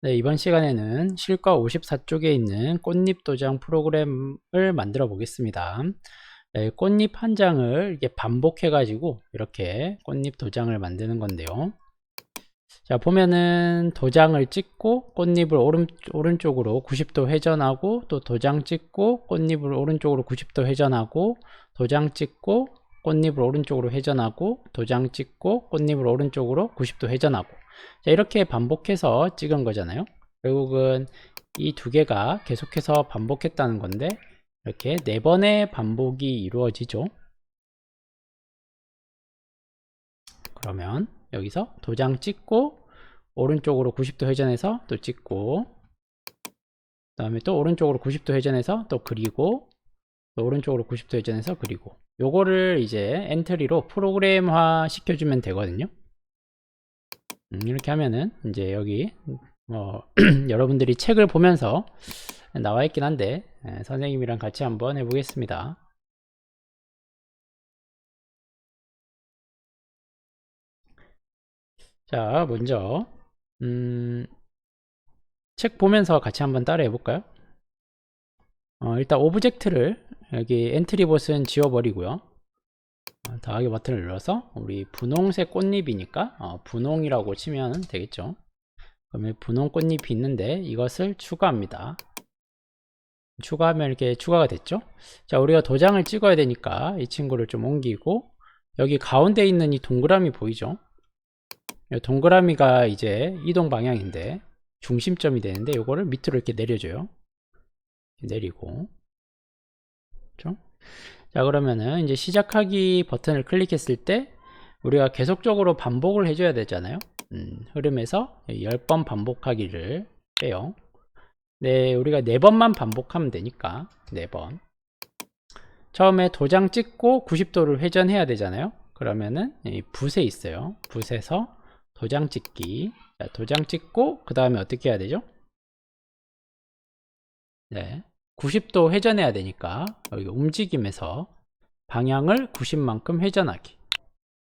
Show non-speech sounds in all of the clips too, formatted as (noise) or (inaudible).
네, 이번 시간에는 실과 54쪽에 있는 꽃잎 도장 프로그램을 만들어 보겠습니다. 네, 꽃잎 한 장을 반복해 가지고 이렇게 꽃잎 도장을 만드는 건데요. 자, 보면은 도장을 찍고 꽃잎을 오른, 오른쪽으로 90도 회전하고 또 도장 찍고 꽃잎을 오른쪽으로 90도 회전하고 도장 찍고 꽃잎을 오른쪽으로 회전하고 도장 찍고 꽃잎을 오른쪽으로 90도 회전하고 자, 이렇게 반복해서 찍은 거잖아요. 결국은 이 두 개가 계속해서 반복했다는 건데 이렇게 네 번의 반복이 이루어지죠. 그러면 여기서 도장 찍고 오른쪽으로 90도 회전해서 또 찍고 그 다음에 또 오른쪽으로 90도 회전해서 또 그리고 또 오른쪽으로 90도 회전해서 그리고 요거를 이제 엔트리로 프로그램화 시켜주면 되거든요. 음, 이렇게 하면은 이제 여기 뭐 (clears throat) 여러분들이 책을 보면서 나와 있긴 한데 예, 선생님이랑 같이 한번 해보겠습니다. 자, 먼저 음, 책 보면서 같이 한번 따라 해볼까요? 어, 일단 오브젝트를 여기 엔트리 봇은 지워버리고요. 어, 더하기 버튼을 눌러서 우리 분홍색 꽃잎이니까 어, 분홍이라고 치면 되겠죠. 그러면 분홍 꽃잎이 있는데 이것을 추가합니다. 추가하면 이렇게 추가가 됐죠. 자, 우리가 도장을 찍어야 되니까 이 친구를 좀 옮기고 여기 가운데 있는 이 동그라미 보이죠? 이 동그라미가 이제 이동 방향인데 중심점이 되는데 이거를 밑으로 이렇게 내려줘요. 내리고 그렇죠? 자 그러면은 이제 시작하기 버튼을 클릭했을 때 우리가 계속적으로 반복을 해줘야 되잖아요. 음, 흐름에서 10번 반복하기를 빼요. 네 우리가 4번만 반복하면 되니까 4번. 처음에 도장 찍고 90도를 회전해야 되잖아요. 그러면은 이 붓에 있어요. 붓에서 도장 찍기. 자, 도장 찍고 그 다음에 어떻게 해야 되죠? 네 90도 회전해야 되니까 여기 움직임에서 방향을 90만큼 회전하기.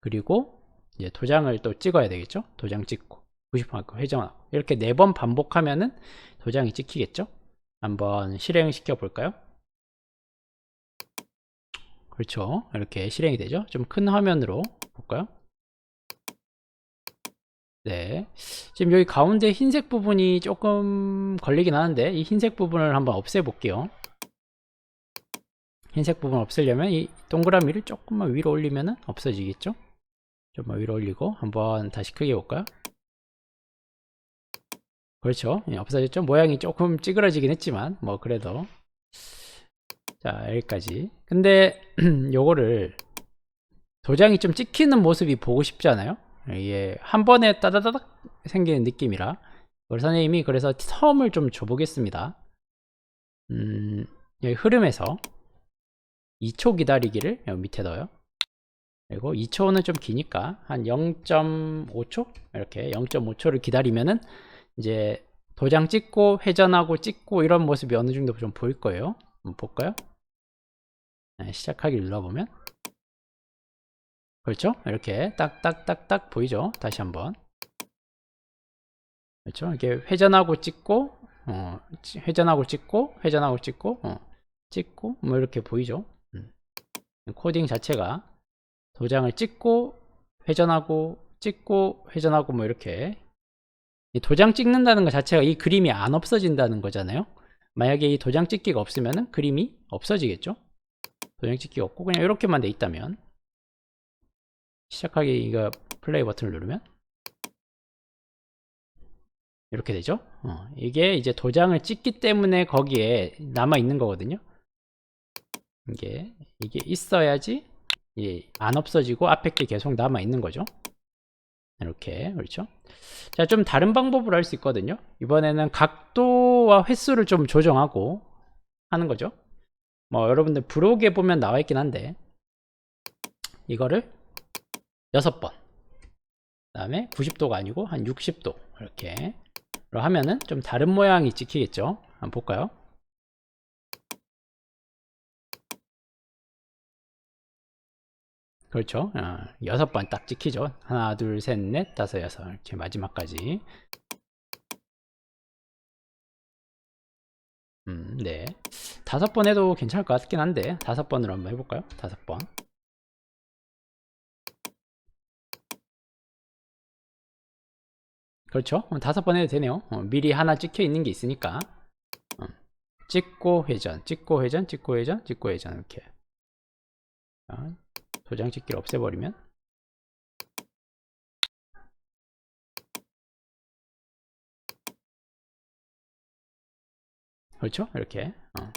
그리고 이제 도장을 또 찍어야 되겠죠? 도장 찍고 90만큼 회전하고. 이렇게 네 번 반복하면은 도장이 찍히겠죠? 한번 실행시켜 볼까요? 그렇죠. 이렇게 실행이 되죠? 좀 큰 화면으로 볼까요 네. 지금 여기 가운데 흰색 부분이 조금 걸리긴 하는데 이 흰색 부분을 한번 없애 볼게요. 흰색 부분 없애려면 이 동그라미를 조금만 위로 올리면 없어지겠죠? 좀만 위로 올리고 한번 다시 크게 볼까요? 그렇죠. 예, 없어졌죠? 모양이 조금 찌그러지긴 했지만 뭐 그래도 자 여기까지 근데 (clears throat) 요거를 도장이 좀 찍히는 모습이 보고 싶지 않아요? 이게 한 번에 따다다닥 생기는 느낌이라 우리 선생님이 그래서 텀을 좀 줘보겠습니다. 음, 여기 흐름에서 2초 기다리기를 여기 밑에 넣어요. 그리고 2초는 좀 기니까 한 0.5초 이렇게 0.5초를 기다리면은 이제 도장 찍고 회전하고 찍고 이런 모습이 어느 정도 좀 보일 거예요. 한번 볼까요? 네, 시작하기 눌러보면 그렇죠? 이렇게 딱딱딱딱 보이죠? 다시 한번 그렇죠? 이렇게 회전하고 찍고 어, 회전하고 찍고 회전하고 찍고 어, 찍고 뭐 이렇게 보이죠? 음. 코딩 자체가 도장을 찍고 회전하고 찍고 회전하고 뭐 이렇게 도장 찍는다는 것 자체가 이 그림이 안 없어진다는 거잖아요 만약에 이 도장 찍기가 없으면 그림이 없어지겠죠 도장 찍기가 없고 그냥 이렇게만 돼 있다면 시작하기 이거 플레이 버튼을 누르면? 이렇게 되죠? 어, 이게 이제 도장을 찍기 때문에 거기에 남아 있는 거거든요. 이게 이게 있어야지 예, 안 없어지고 앞에 게 계속 남아 있는 거죠. 이렇게 그렇죠? 자 좀 다른 방법으로 할 수 있거든요. 이번에는 각도와 횟수를 좀 조정하고 하는 거죠. 뭐 여러분들 브록에 보면 나와 있긴 한데 이거를 6번. 그 다음에 90도가 아니고 한 60도 이렇게 하면은 좀 다른 모양이 찍히겠죠? 한번 볼까요? 그렇죠. 어, 여섯 번 딱 찍히죠. 하나 둘 셋 넷 다섯 여섯. 이렇게 마지막까지. 음, 네. 다섯 번 해도 괜찮을 것 같긴 한데, 다섯 번으로 한번 해볼까요? 다섯 번. 그렇죠? 어, 다섯 번 해도 되네요. 어, 미리 하나 찍혀 있는 게 있으니까. 어, 찍고 회전, 찍고 회전, 찍고 회전, 찍고 회전, 이렇게. 자, 도장 찍기를 없애버리면. 그렇죠? 이렇게. 어.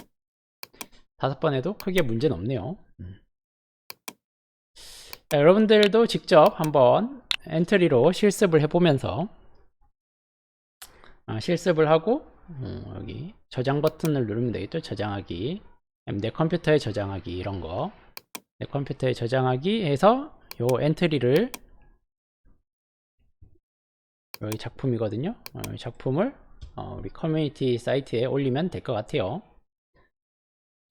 다섯 번 해도 크게 문제는 없네요. 음. 자, 여러분들도 직접 한번 엔트리로 실습을 해보면서 아, 실습을 하고 음, 여기 저장 버튼을 누르면 되겠죠? 저장하기. 내 컴퓨터에 저장하기 이런 거 내 컴퓨터에 저장하기 해서 요 엔트리를 여기 작품이거든요. 어, 이 작품을 어, 우리 커뮤니티 사이트에 올리면 될 것 같아요.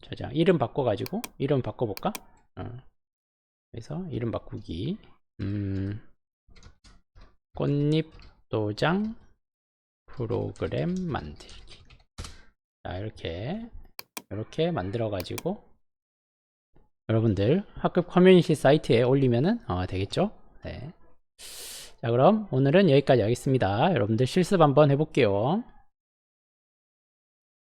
저장 이름 바꿔 가지고 이름 바꿔 볼까? 어. 그래서 이름 바꾸기. 음, 꽃잎 도장 프로그램 만들기. 자 이렇게 이렇게 만들어 가지고 여러분들 학급 커뮤니티 사이트에 올리면은 어, 되겠죠? 네. 자 그럼 오늘은 여기까지 하겠습니다. 여러분들 실습 한번 해볼게요